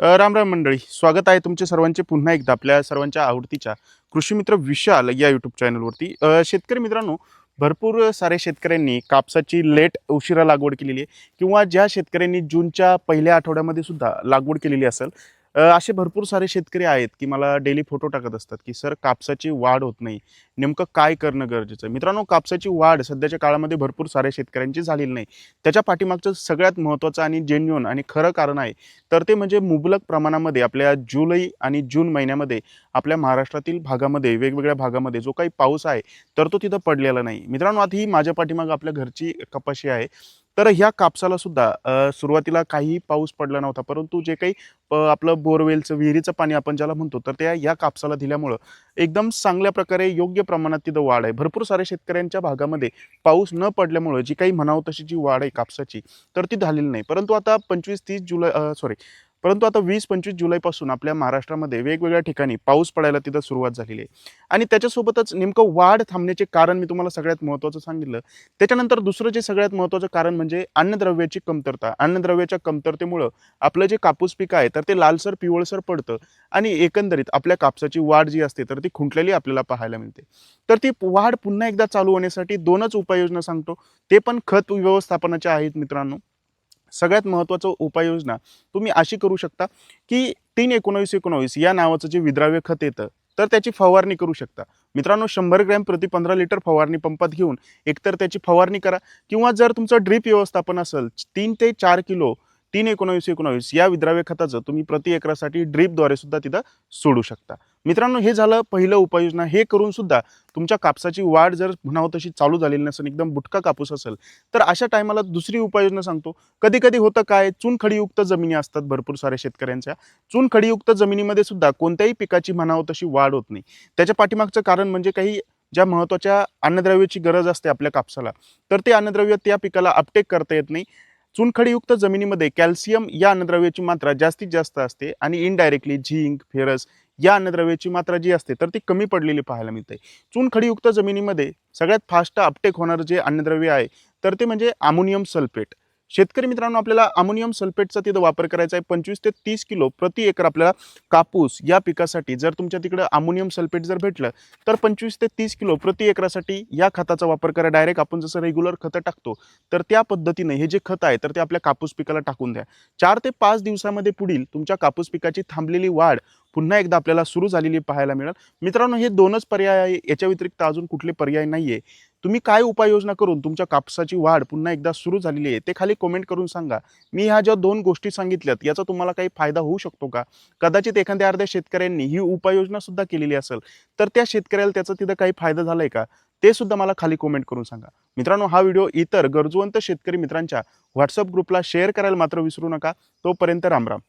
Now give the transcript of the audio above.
राम राम मंडळी स्वागत आहे तुमचे सर्वांचे पुन्हा एकदा आपल्या सर्वांच्या आवडतीच्या कृषी मित्र विशाल या यूट्यूब चॅनलवरती शेतकरी मित्रांनो भरपूर सारे शेतकऱ्यांनी कापसाची लेट उशिरा लागवड केलेली आहे किंवा ज्या शेतकऱ्यांनी जूनच्या पहिल्या आठवड्यामध्ये सुद्धा लागवड केलेली असेल असे भरपूर सारे शेतकरी आहेत की मला डेली फोटो टाकत असतात की सर कापसाची वाढ होत नाही. नेमकं काय करणं गरजेचं आहे? मित्रांनो कापसाची वाढ सध्याच्या काळामध्ये भरपूर साऱ्या शेतकऱ्यांची झालेली नाही. त्याच्या पाठीमागचं सगळ्यात महत्त्वाचं आणि जेन्युअन आणि खरं कारण आहे. तर ते म्हणजे मुबलक प्रमाणामध्ये आपल्या जुलै आणि जून महिन्यामध्ये आपल्या महाराष्ट्रातील भागामध्ये वेगवेगळ्या भागामध्ये जो काही पाऊस आहे तर तो तिथं पडलेला नाही. मित्रांनो आता ही माझ्या पाठीमागं आपल्या घरची कपाशी आहे. तर ह्या कापसाला सुद्धा सुरुवातीला काहीही पाऊस पडला नव्हता परंतु जे काही आपलं बोरवेलचं विहिरीचं पाणी आपण ज्याला म्हणतो तर त्या या कापसाला दिल्यामुळं एकदम चांगल्या प्रकारे योग्य प्रमाणात तिथं वाढ आहे. भरपूर साऱ्या शेतकऱ्यांच्या भागामध्ये पाऊस न पडल्यामुळं जी काही म्हणावं तशी जी वाढ आहे कापसाची तर ती झालेली नाही. परंतु आता पंचवीस तीस जुलै सॉरी परंतु आता वीस पंचवीस जुलैपासून आपल्या महाराष्ट्रामध्ये वेगवेगळ्या ठिकाणी पाऊस पडायला तिथं सुरुवात झालेली आहे. आणि त्याच्यासोबतच नेमकं वाढ थांबण्याचे कारण मी तुम्हाला सगळ्यात महत्त्वाचं सांगितलं. त्याच्यानंतर दुसरं जे सगळ्यात महत्त्वाचं कारण म्हणजे अन्नद्रव्याची कमतरता. अन्नद्रव्याच्या कमतरतेमुळं आपलं जे कापूस पीक आहे तर ते लालसर पिवळसर पडतं आणि एकंदरीत आपल्या कापसाची वाढ जी असते तर ती खुंटलेली आपल्याला पाहायला मिळते. तर ती वाढ पुन्हा एकदा चालू होण्यासाठी दोनच उपाययोजना सांगतो. ते पण खत व्यवस्थापनाच्या आहेत मित्रांनो. सगळ्यात महत्त्वाचं उपाययोजना तुम्ही अशी करू शकता की तीन एकोणावीस एकोणावीस या नावाचं जे विद्राव्य खत येतं तर त्याची फवारणी करू शकता. मित्रांनो शंभर ग्रॅम प्रति पंधरा लिटर फवारणी पंपात घेऊन एकतर त्याची फवारणी करा किंवा जर तुमचं ड्रीप व्यवस्थापन असेल तीन ते चार किलो तीन एकोणावीस एकोणावीस या विद्राव्य खताचं तुम्ही प्रति एकरासाठी ड्रीपद्वारे सुद्धा तिथं सोडू शकता. मित्रांनो हे झालं पहिलं उपाययोजना. हे करून सुद्धा तुमच्या कापसाची वाढ जर म्हणावं तशी चालू झालेली नसेल एकदम बुटका कापूस असेल तर अशा टायमाला दुसरी उपाययोजना सांगतो. कधी कधी होतं काय चुनखडीयुक्त जमिनी असतात भरपूर साऱ्या शेतकऱ्यांच्या. चुनखडीयुक्त जमिनीमध्ये सुद्धा कोणत्याही पिकाची म्हणावं तशी वाढ होत नाही. त्याच्या पाठीमागचं कारण म्हणजे काही ज्या महत्त्वाच्या अन्नद्रव्याची गरज असते आपल्या कापसाला तर ते अन्नद्रव्य त्या पिकाला अपटेक करता येत नाही. चुनखडीयुक्त जमिनीमध्ये कॅल्शियम या अन्नद्रव्याची मात्रा जास्तीत जास्त असते आणि इनडायरेक्टली झिंक फेरस या अन्नद्रव्याची मात्रा जी असते तर ती कमी पडलेली पाहायला मिळते. चुनखडीयुक्त जमिनीमध्ये सगळ्यात फास्ट अपटेक होणारं जे अन्नद्रव्य आहे तर ते म्हणजे अमोनियम सल्फेट शेतकरी मित्रांनो आपल्याला अमोनियम सल्फेटचा तिथं वापर करायचा आहे. पंचवीस ते तीस किलो प्रति एकर आपल्याला कापूस या पिकासाठी जर तुमच्या तिकडं अमोनियम सल्फेट जर भेटलं तर पंचवीस ते तीस किलो प्रति एकरासाठी या खताचा वापर करा. डायरेक्ट आपण जसं रेग्युलर खतं टाकतो तर त्या पद्धतीने हे जे खत आहे तर ते आपल्या कापूस पिकाला टाकून द्या. चार ते पाच दिवसामध्ये पुढील तुमच्या कापूस पिकाची थांबलेली वाढ पुन्हा एकदा आपल्याला सुरू झालेली पाहायला मिळेल. मित्रांनो हे दोनच पर्याय आहे. याच्या व्यतिरिक्त अजून कुठले पर्याय नाही आहे तुम्ही काय उपाययोजना करून तुमच्या कापसाची वाढ पुन्हा एकदा सुरू झालेली आहे ते खाली कमेंट करून सांगा. मी ह्या ज्या दोन गोष्टी सांगितल्यात याचा तुम्हाला काही फायदा होऊ शकतो का? कदाचित एखाद्या अर्ध्या शेतकऱ्यांनी ही उपाययोजना सुद्धा केलेली असेल तर त्या शेतकऱ्याला त्याचा तिथं काही फायदा झालाय का? ते सुद्धा मला खाली कमेंट करून सांगा. मित्रांनो हा व्हिडिओ इतर गरजवंत शेतकरी मित्रांच्या व्हॉट्सअप ग्रुपला शेअर करायला मात्र विसरू नका. तोपर्यंत रामराम